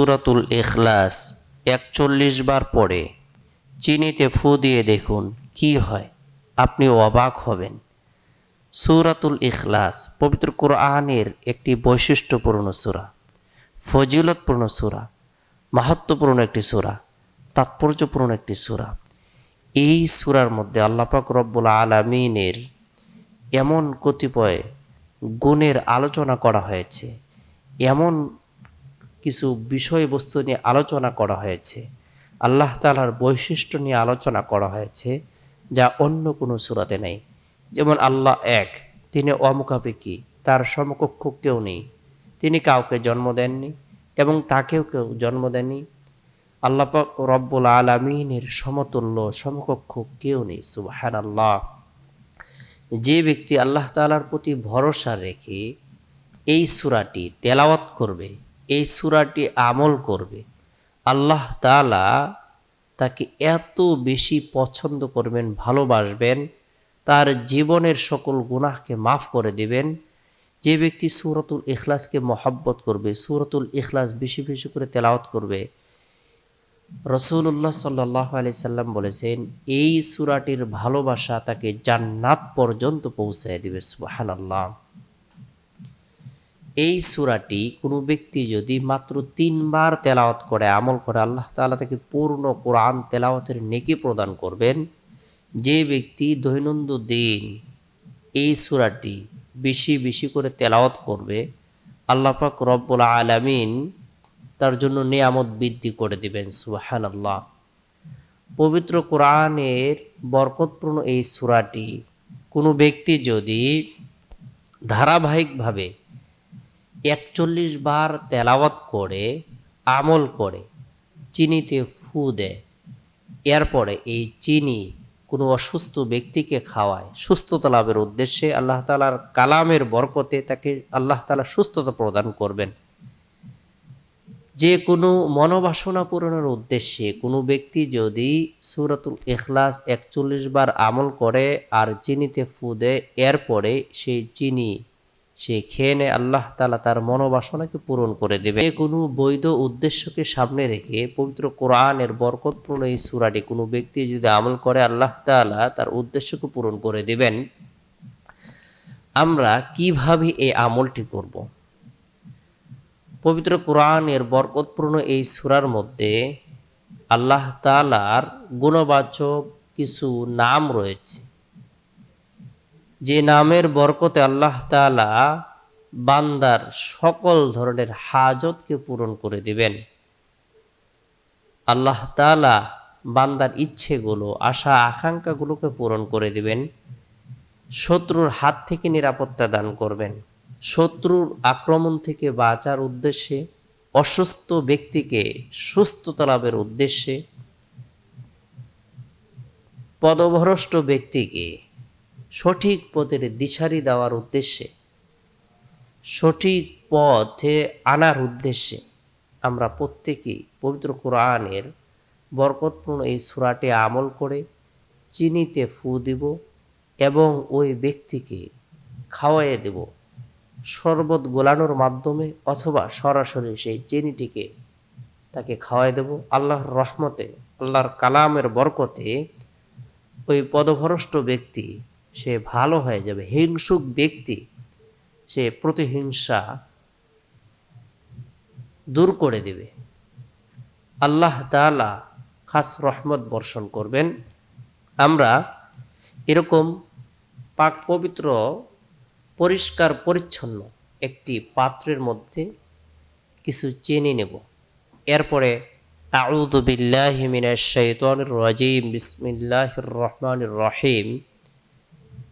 সূরাতুল ইখলাস একচল্লিশ বার পড়ে। চিনিতে ফু দিয়ে দেখুন, কি হয়? আপনি অবাক হবেন। সূরাতুল ইখলাস পবিত্র কোরআনের একটি বৈশিষ্ট্যপূর্ণ সূরা, ফজিলতপূর্ণ সূরা মাহাত্মপূর্ণ একটি সূরা, তাৎপর্যপূর্ণ একটি সূরা। এই সূরার মধ্যে আল্লাপাক রব্বুল আলামিনের এমন কতিপয় গুণের আলোচনা করা হয়েছে, এমন কিছু বিষয়বস্তু নিয়ে আলোচনা করা হয়েছে। আল্লাহ তালার বৈশিষ্ট্য নিয়ে আলোচনা করা হয়েছে, যা অন্য কোনো সুরাতে নেই। যেমন আল্লাহ এক, তিনি অমুখাপেক্ষী, তার সমকক্ষ কেউ নেই। তিনি কাউকে জন্ম দেননি এবং তাকেও কেউ জন্ম দেননি। আল্লাহ পাক রব্বুল আলমিনের সমতুল্য, সমকক্ষ কেউ নেই সুবাহান আল্লাহ যে ব্যক্তি আল্লাহ তালার প্রতি ভরসা রেখে এই সুরাটি তেলাওয়াত করবে এই সুরাটি আমল করবে। আল্লাহ তালা তাকে এত বেশি পছন্দ করবেন, ভালোবাসবেন, তার জীবনের সকল গুনাহকে মাফ করে দেবেন। যে ব্যক্তি সুরতুল ইখলাসকে মহাব্বত করবে, সুরতুল ইখলাস বেশি বেশি করে তেলাওয়াত করবে রসুল্লাহ সাল্লাহ আলি সাল্লাম বলেছেন, এই সুরাটির ভালোবাসা তাকে জান্নাত পর্যন্ত পৌঁছায় দিবে সুবাহান আল্লাহ এই সুরাটি কোনো ব্যক্তি যদি মাত্র তিনবার তেলাওয়াত করে, আমল করে, আল্লাহ তাআলা তাকে পূর্ণ কোরআন তেলাওয়াতের নেকি প্রদান করবেন, যে ব্যক্তি দৈনন্দিন দিন এই সুরাটি বেশি বেশি করে তেলাওয়াত করবে, আল্লাহ পাক রব্বুল আলামিন তার জন্য নিয়ামত বৃদ্ধি করে দিবেন সুবাহান আল্লাহ পবিত্র কোরআনের বরকতপূর্ণ এই সুরাটি কোনো ব্যক্তি যদি ধারাবাহিকভাবে একচল্লিশ বার তেলাওয়াত করে, আমল করে, চিনিতে ফু দেয়। এরপরে এই চিনি কোনো অসুস্থ ব্যক্তিকে খাওয়ায়। সুস্থতা লাভের উদ্দেশ্যে আল্লাহ তালার কালামের বরকতে তাকে আল্লাহ তালা সুস্থতা প্রদান করবেন। যে কোনো মনোবাসনা পূরণের উদ্দেশ্যে কোনো ব্যক্তি যদি সুরাতুল এখলাস একচল্লিশ বার আমল করে আর চিনিতে ফু দেয়, এরপরে সেই চিনি সে খেয়ে নেয়, আল্লাহ তালা তার মনোবাসনাকে পূরণ করে দেবে। কোনো বৈধ উদ্দেশ্যকে সামনে রেখে পবিত্র কোরআনের বরকতপূর্ণ এই সুরাটি কোনো ব্যক্তি যদি আমল করে, আল্লাহ তালা তার উদ্দেশ্যকে পূরণ করে দেবেন। আমরা কীভাবে এই আমলটি করব। পবিত্র কোরআনের বরকতপূর্ণ এই সুরার মধ্যে আল্লাহ তালার গুণবাচক কিছু নাম রয়েছে। যে নামের বরকতে আল্লাহ তালা বান্দার সকল ধরনের হাজতকে পূরণ করে দিবেন। আল্লাহ তালা বান্দার ইচ্ছেগুলো, আশা, আকাঙ্ক্ষাগুলোকে পূরণ করে দিবেন। শত্রুর হাত থেকে নিরাপত্তা দান করবেন। শত্রুর আক্রমণ থেকে বাঁচার উদ্দেশ্যে, অসুস্থ ব্যক্তিকে সুস্থতা লাভের উদ্দেশ্যে, পদভ্রষ্ট ব্যক্তিকে সঠিক পথের দিশারি দেওয়ার উদ্দেশ্যে, সঠিক পথে আনার উদ্দেশ্যে আমরা প্রত্যেকেই পবিত্র কোরআনের বরকতপূর্ণ এই সুরাটে আমল করে চিনিতে ফু দিব এবং ওই ব্যক্তিকে খাওয়াইয়ে দেব। শরবত গোলানোর মাধ্যমে অথবা সরাসরি সেই চিনিটিকে তাকে খাওয়াই দেব। আল্লাহর রহমতে, আল্লাহর কালামের বরকতে ওই পদভরষ্ট ব্যক্তি সে ভালো হয়ে যাবে। হিংসুক ব্যক্তি সে প্রতিহিংসা দূর করে দেবে। আল্লাহ তালা খাস রহমত বর্ষণ করবেন। আমরা এরকম পাক পবিত্র, পরিষ্কার, পরিচ্ছন্ন একটি পাত্রের মধ্যে কিছু চেনে নেব। এরপরে, আউযু বিল্লাহি মিনাশ শাইতানির রাজিম, বিসমিল্লাহির রহমানির রহিম।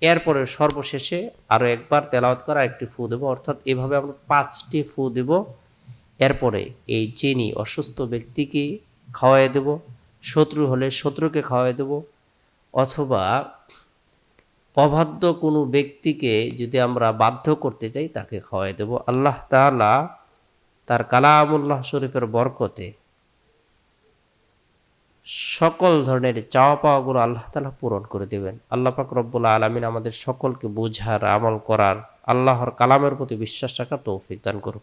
এরপরে সর্বশেষে আরও একবার তেলাওয়াত করা, একটি ফু দেবো। অর্থাৎ এভাবে আমরা পাঁচটি ফু দেব। এরপরে এই চিনি অসুস্থ ব্যক্তিকে খাওয়াই দেব, শত্রু হলে শত্রুকে খাওয়াই দেব, অথবা অবাধ্য কোনো ব্যক্তিকে যদি আমরা বাধ্য করতে চাই তাকে খাওয়াই দেব। আল্লাহ তাআলা তার কালামুল্লাহ শরীফের বরকতে সকল ধরনের চাওয়া পাওয়াগুলো আল্লাহ তালা পূরণ করে দেবেন। আল্লাহ পাক রব্বুল্লা আলমিন আমাদের সকলকে বোঝার, আমল করার, আল্লাহর কালামের প্রতি বিশ্বাস রাখার তৌফিক দান করুন